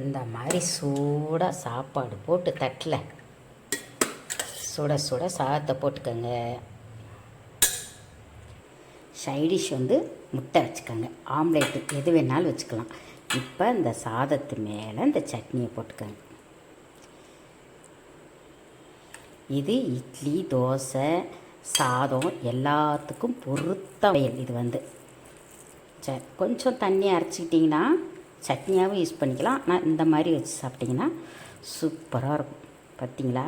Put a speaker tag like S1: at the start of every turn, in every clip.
S1: இந்த மாதிரி சூடாக சாப்பாடு போட்டு தட்டில். சுட சுட சாதத்தை போட்டுக்கோங்க. சைடிஷ் வந்து முட்டை வச்சுக்கோங்க. ஆம்லேட்டு எது வேணாலும் வச்சுக்கலாம். இப்போ இந்த சாதத்து மேலே இந்த சட்னியை போட்டுக்கோங்க. இது இட்லி தோசை சாதம் எல்லாத்துக்கும் பொருத்த வயல் இது வந்து சரி கொஞ்சம் தண்ணி அரைச்சிக்கிட்டிங்கன்னா சட்னியாகவும் யூஸ் பண்ணிக்கலாம். ஆனால் இந்த மாதிரி வச்சு சாப்பிட்டிங்கன்னா சூப்பராக இருக்கும். பார்த்தீங்களா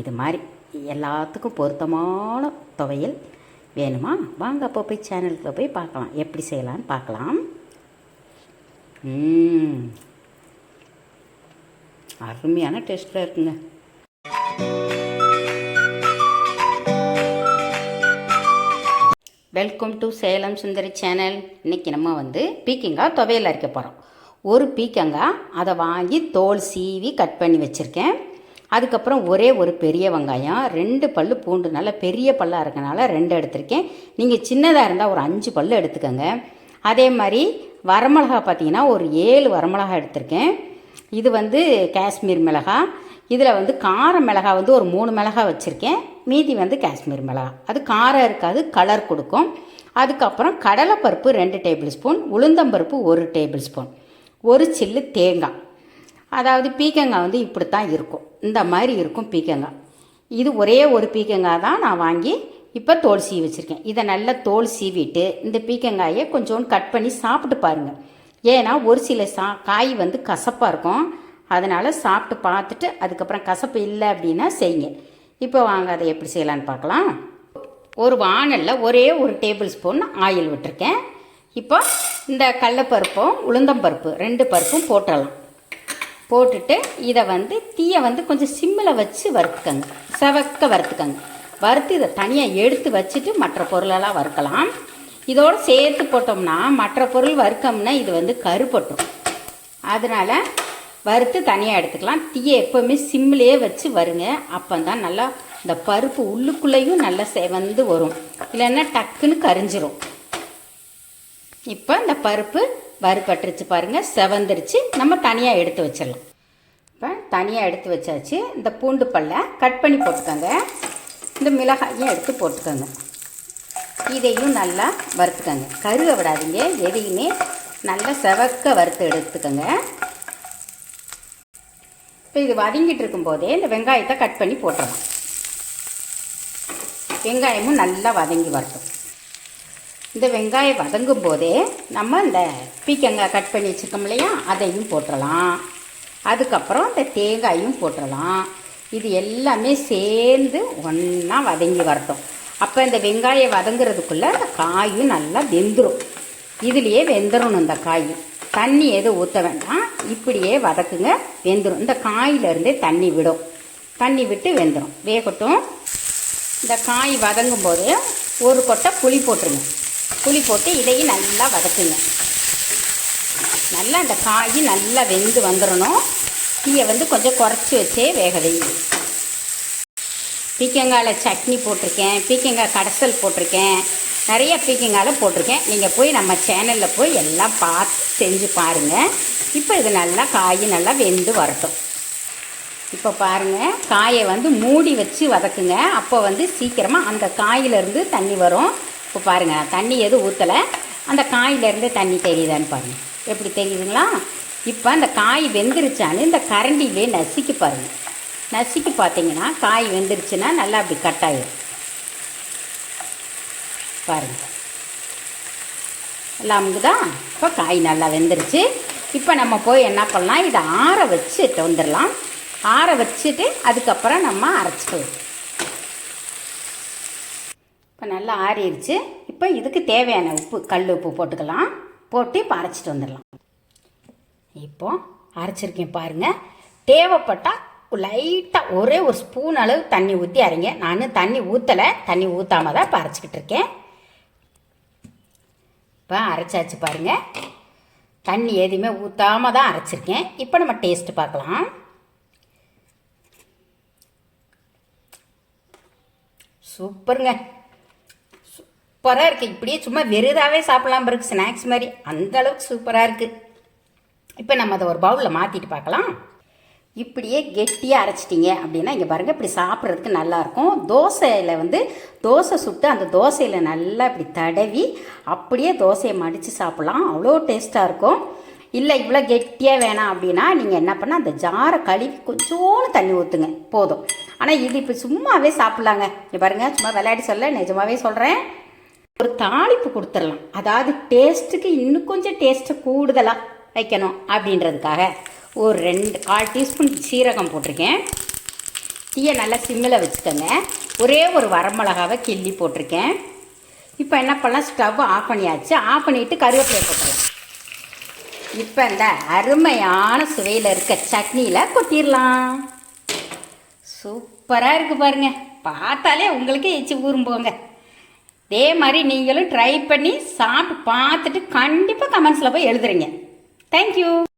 S1: இது மாதிரி எல்லாத்துக்கும் பொருத்தமான துவையல் வேணுமா? வாங்க அப்போ போய் சேனலுக்குள்ள போய் பார்க்கலாம். எப்படி செய்யலான்னு பார்க்கலாம். அருமையான டேஸ்ட்டில் இருக்குங்க. Welcome to Salem Sundari channel இன்றைக்கி நம்ம வந்து பீக்கிங்காய் துவையல் அரைக்க போகிறோம் ஒரு பீக்கங்காய் அதை வாங்கி தோல் சீவி கட் பண்ணி வச்சுருக்கேன். அதுக்கப்புறம் ஒரே ஒரு பெரிய வெங்காயம் ரெண்டு பல் பூண்டு நல்லா பெரிய பல்லாக இருக்கனால ரெண்டு எடுத்திருக்கேன். நீங்கள் சின்னதாக இருந்தால் ஒரு அஞ்சு பல் எடுத்துக்கோங்க. அதே மாதிரி வரமிளகா பார்த்தீங்கன்னா ஒரு ஏழு வரமிளகா எடுத்திருக்கேன். இது வந்து காஷ்மீர் மிளகா இதில் வந்து கார மிளகா வந்து ஒரு மூணு மிளகா வச்சுருக்கேன். மீதி வந்து காஷ்மீர் மிளகா. அது காரம் இருக்காது கலர் கொடுக்கும். அதுக்கப்புறம் கடலைப்பருப்பு ரெண்டு டேபிள் ஸ்பூன் உளுந்தம்பருப்பு ஒரு டேபிள் ஸ்பூன் ஒரு சில்லு தேங்காய். அதாவது பீக்கங்காய் வந்து இப்படி தான் இருக்கும். இந்த மாதிரி இருக்கும் பீக்கங்காய். இது ஒரே ஒரு பீக்கங்காய் தான் நான் வாங்கி இப்போ தோல் சீவி வச்சுருக்கேன். இதை நல்லா தோல் சீவிட்டு இந்த பீக்கங்காயை கொஞ்சோண்டு கட் பண்ணி சாப்பிட்டு பாருங்கள் ஏன்னா ஒரு சில சா காய் வந்து கசப்பாக இருக்கும். அதனால் சாப்பிட்டு பார்த்துட்டு அதுக்கப்புறம் கசப்பு இல்லை அப்படின்னா செய்யுங்க. இப்போ வாங்க அதை எப்படி செய்யலான்னு பார்க்கலாம். ஒரு வானலில் ஒரே ஒரு டேபிள் ஸ்பூன் ஆயில் விட்டுருக்கேன். இப்போ இந்த கடலப்பருப்பும் உளுந்தம்பருப்பு ரெண்டு பருப்பும் போட்டலாம். போட்டுட்டு இதை வந்து தீயை வந்து கொஞ்சம் சிம்மில் வச்சு வறுத்துக்கங்க. செவக்க வறுத்துக்கங்க. வறுத்து இதை தனியாக எடுத்து வச்சுட்டு மற்ற பொருளெல்லாம் வறுக்கலாம். இதோடு சேர்த்து போட்டோம்னா மற்ற பொருள் வறுக்கம்னா இது வந்து கருப்பட்டும். அதனால் வறுத்து தனியாக எடுத்துக்கலாம். தீயை எப்போவுமே சிம்லேயே வச்சு வருங்க. அப்போ தான் நல்லா இந்த பருப்பு உள்ளுக்குள்ளேயும் நல்லா செவந்து வரும். இல்லைன்னா டக்குன்னு கரிஞ்சிரும். இப்போ இந்த பருப்பு வறுபட்டுருச்சு பாருங்கள் செவந்துருச்சு. நம்ம தனியாக எடுத்து வச்சிடலாம். இப்போ தனியாக எடுத்து வச்சாச்சு. இந்த பூண்டு பல்லை கட் பண்ணி போட்டுக்கோங்க. இந்த மிளகாயும் எடுத்து போட்டுக்கோங்க. இதையும் நல்லா வறுத்துக்கோங்க. கருக விடாதீங்க. எதையுமே நல்லா செவக்க வறுத்து எடுத்துக்கோங்க. இப்போ இது வதங்கிட்டு இருக்கும்போதே இந்த வெங்காயத்தை கட் பண்ணி போட்டுடலாம் வெங்காயமும் நல்லா வதங்கி வரட்டும். இந்த வெங்காயம் வதங்கும் போதே நம்ம இந்த பீக்கங்காய் கட் பண்ணி வச்சுருக்கோம் இல்லையா? அதையும் போட்டுடலாம் அதுக்கப்புறம் இந்த தேங்காயும் போட்டுடலாம் இது எல்லாமே சேர்ந்து ஒன்றா வதங்கி வரட்டும். அப்போ இந்த வெங்காயம் வதங்குறதுக்குள்ளே அந்த காயும் நல்லா வெந்துடும் இதுலேயே வெந்துடணும் இந்த காயும். தண்ணி எதுவும் ஊற்ற வேண்டாம். இப்படியே வதக்குங்க. வெந்துடும் இந்த காயிலிருந்தே தண்ணி விடும். தண்ணி விட்டு வெந்துடும் வேகட்டும். இந்த காய் வதங்கும் போது ஒரு கொட்டை புளி போட்டுருங்க. புளி போட்டு இதையும் நல்லா வதக்குங்க. நல்லா இந்த காய் நல்லா வெந்து வந்துடணும் தீயை வந்து கொஞ்சம் குறைச்சி வச்சே வேக வைங்க பீக்கங்காயில் சட்னி போட்டிருக்கேன். பீக்கங்காய் கடைசல் போட்டிருக்கேன். நிறைய பீக்கங்காயில் போட்டிருக்கேன். நீங்கள் போய் நம்ம சேனலில் போய் எல்லாம் பார்த்து செஞ்சு பாருங்கள் இப்போ இது நல்லா காய் நல்லா வெந்து வரட்டும். இப்போ பாருங்கள் காயை வந்து மூடி வச்சு வதக்குங்க. அப்போ வந்து சீக்கிரமாக அந்த காயிலேருந்து தண்ணி வரும். இப்போ பாருங்கள் தண்ணி எதுவும் ஊற்றலை அந்த காயிலேருந்து தண்ணி தெரியுதான்னு பாருங்கள் எப்படி தெரியுதுங்களா? இப்போ அந்த காய் வெந்துருச்சான்னு இந்த கரண்டிலே நசுக்கி பாருங்கள் நசுக்கி பார்த்தீங்கன்னா காய் வெந்துருச்சுன்னா நல்லா அப்படி கட் ஆகிடும் பாருங்கள் எல்லாம் தான் இப்போ காய் நல்லா வெந்துருச்சு. இப்போ நம்ம போய் என்ன பண்ணலாம்? இதை ஆற வச்சுட்டு வந்துடலாம் ஆற வச்சுட்டு அதுக்கப்புறம் நம்ம அரைச்சிக்கலாம் இப்போ நல்லா ஆறிடுச்சு இப்போ இதுக்கு தேவையான உப்பு கல் உப்பு போட்டுக்கலாம். போட்டு இப்போ அரைச்சிட்டு வந்துடலாம் இப்போ அரைச்சிருக்கேன் பாருங்கள் தேவைப்பட்டால் லைட்டாக ஒரே ஒரு ஸ்பூன் அளவு தண்ணி ஊற்றி அரைங்க. நான் தண்ணி ஊற்றலை தண்ணி ஊற்றாம தான் இப்போ அரைச்சிக்கிட்டு இருக்கேன். இப்போ அரைச்சாச்சு பாருங்கள் தண்ணி எதுவுமே ஊற்றாம தான் அரைச்சிருக்கேன். இப்போ நம்ம டேஸ்ட்டு பார்க்கலாம். சூப்பருங்க. சூப்பராக இருக்குது இப்படியே சும்மா வெறுதாகவே சாப்பிட்லாம் பிறகு ஸ்நாக்ஸ் மாதிரி. அந்த அளவுக்கு சூப்பராக இருக்குது இப்போ நம்ம அதை ஒரு பவுலில் மாற்றிட்டு பார்க்கலாம். இப்படியே கெட்டியாக அரைச்சிட்டிங்க அப்படின்னா இங்கே பாருங்கள் இப்படி சாப்பிட்றதுக்கு நல்லாயிருக்கும். தோசையில் வந்து தோசை சுட்டு அந்த தோசையில் நல்லா இப்படி தடவி அப்படியே தோசையை மடித்து சாப்பிட்லாம். அவ்வளோ டேஸ்ட்டாக இருக்கும். இல்லை இவ்வளோ கெட்டியாக வேணாம் அப்படின்னா நீங்கள் என்ன பண்ணால் அந்த ஜாரை கழுவி கொஞ்சோண்டு தண்ணி ஊற்றுங்க போதும். ஆனால் இது இப்போ சும்மாவே சாப்பிட்லாங்க. இங்கே பாருங்கள் சும்மா விளையாடி சொல்ல நிஜமாவே சொல்கிறேன் ஒரு தாளிப்பு கொடுத்துடலாம். அதாவது டேஸ்ட்டுக்கு இன்னும் கொஞ்சம் டேஸ்ட்டை கூடுதலாக வைக்கணும் அப்படின்றதுக்காக. ஒரு ரெண்டு கால் டீஸ்பூன் சீரகம் போட்டிருக்கேன். தீயை நல்லா சிம்மில் வச்சுக்கோங்க. ஒரே ஒரு வரமிளகாவை கிள்ளி போட்டிருக்கேன். இப்போ என்ன பண்ணலாம்? ஸ்டவ் ஆஃப் பண்ணியாச்சு. ஆஃப் பண்ணிவிட்டு கருவேப்பிலை போட்டுடலாம். இப்போ இந்த அருமையான சுவையில் இருக்க சட்னியில் கொட்டிடலாம். சூப்பராக இருக்குது பாருங்கள் பார்த்தாலே உங்களுக்கே எச்சு ஊரும் போங்க. இதே மாதிரி நீங்களும் ட்ரை பண்ணி சாப்பிட்டு பார்த்துட்டு கண்டிப்பாக கமெண்ட்ஸில் போய் எழுதுறீங்க. தேங்க்யூ